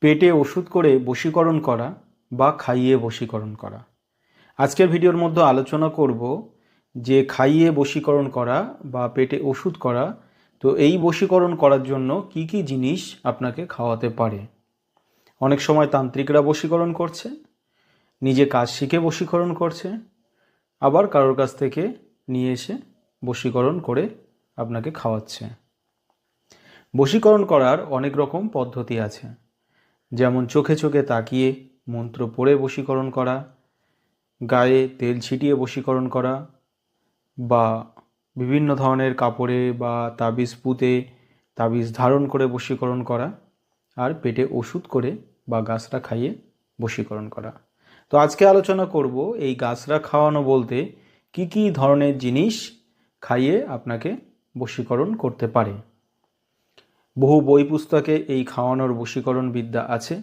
পেটে ওষুধ করে বশীকরণ করা বা খাইয়ে বশীকরণ করা। আজকের ভিডিওর মধ্যে আলোচনা করব যে খাইয়ে বশীকরণ করা বা পেটে ওষুধ করা, তো এই বশীকরণ করার জন্য কি কি জিনিস আপনাকে খাওয়াতে পারে? অনেক সময় তান্ত্রিকরা বশীকরণ করছে, নিজে কাজ শিখে বশীকরণ করছে, আবার কারোর কাছ থেকে নিয়ে এসে বশীকরণ করে আপনাকে খাওয়াচ্ছে। বশীকরণ করার অনেক রকম পদ্ধতি আছে। যেমন চোখে চোখে তাকিয়ে মন্ত্র পড়ে বশীকরণ করা, গায়ে তেল ছিটিয়ে বশীকরণ করা বা বিভিন্ন ধরনের কাপড়ে বা তাবিজ পুঁতে তাবিজ ধারণ করে বশীকরণ করা আর পেটে ওষুধ করে বা গাছরা খাইয়ে বশীকরণ করা। তো আজকে আলোচনা করব এই গাছরা খাওয়ানো বলতে কি কি ধরনের জিনিস খাইয়ে আপনাকে বশীকরণ করতে পারে। বহু বই পুস্তকে এই খাওয়ানোর বশীকরণ বিদ্যা আছে।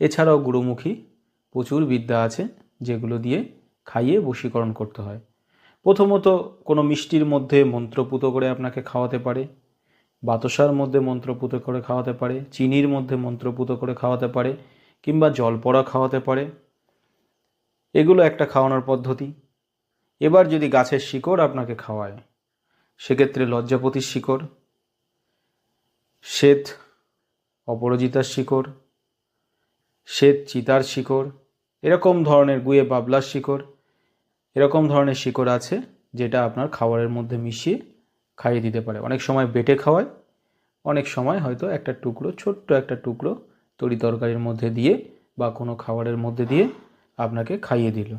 এছাড়াও গুরুমুখী প্রচুর বিদ্যা আছে, যেগুলো দিয়ে খাইয়ে বশীকরণ করতে হয়। প্রথমত কোনো মিষ্টির মধ্যে মন্ত্রপুত করে আপনাকে খাওয়াতে পারে, বাতাসার মধ্যে মন্ত্রপুত করে খাওয়াতে পারে, চিনির মধ্যে মন্ত্রপুত করে খাওয়াতে পারে, কিংবা জল পড়া খাওয়াতে পারে। এগুলো একটা খাওয়ানোর পদ্ধতি। এবার যদি গাছের শিকড় আপনাকে খাওয়ায়, সেক্ষেত্রে লজ্জাপতির শিকড় শ্বেত, অপরাজিতার শিকড়, শ্বেত চিতার শিকড়, এরকম ধরনের গুয়ে বাবলার শিকড়, এরকম ধরনের শিকড় আছে যেটা আপনার খাবারের মধ্যে মিশিয়ে খাইয়ে দিতে পারে। অনেক সময় বেটে খাওয়ায়, অনেক সময় হয়তো একটা টুকরো, ছোট্ট একটা টুকরো তরি তরকারির মধ্যে দিয়ে বা কোনো খাবারের মধ্যে দিয়ে আপনাকে খাইয়ে দিল।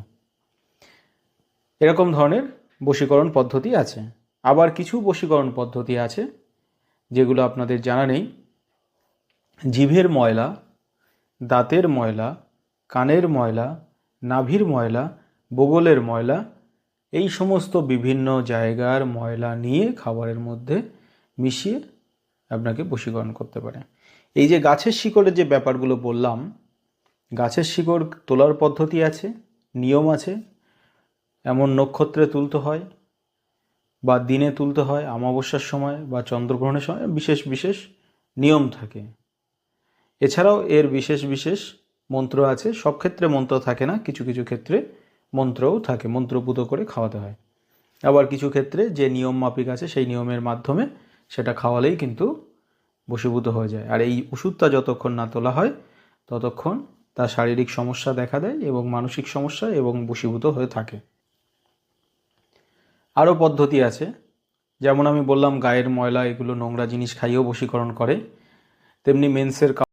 এরকম ধরনের বশীকরণ পদ্ধতি আছে। আবার কিছু বশীকরণ পদ্ধতি আছে যেগুলো আপনাদের জানা নেই, জিভের ময়লা, দাঁতের ময়লা, কানের ময়লা, নাভির ময়লা, বগলের ময়লা, এই সমস্ত বিভিন্ন জায়গার ময়লা নিয়ে খাবারের মধ্যে মিশিয়ে আপনাকে বশীকরণ করতে পারে। এই যে গাছের শিকড়ের যে ব্যাপারগুলো বললাম, গাছের শিকড় তোলার পদ্ধতি আছে, নিয়ম আছে, এমন নক্ষত্রে তুলতে হয় বা দিনে তুলতে হয় অমাবস্যার সময় বা চন্দ্রগ্রহণের সময়, বিশেষ বিশেষ নিয়ম থাকে। এছাড়াও এর বিশেষ বিশেষ মন্ত্র আছে, সব ক্ষেত্রে মন্ত্র থাকে না, কিছু কিছু ক্ষেত্রে মন্ত্রও থাকে, মন্ত্রপুত করে খাওয়াতে হয়। আবার কিছু ক্ষেত্রে যে নিয়ম মাফিক আছে, সেই নিয়মের মাধ্যমে সেটা খাওয়ালেই কিন্তু বশীভূত হয়ে যায়। আর এই ওষুধটা যতক্ষণ না তোলা হয়, ততক্ষণ তার শারীরিক সমস্যা দেখা দেয় এবং মানসিক সমস্যা এবং বশীভূত হয়ে থাকে। আরও পদ্ধতি আছে। যেমন আমি বললাম, গায়ের ময়লা এগুলো নোংরা জিনিস খাইয়েও বশীকরণ করে। তেমনি মেন্সের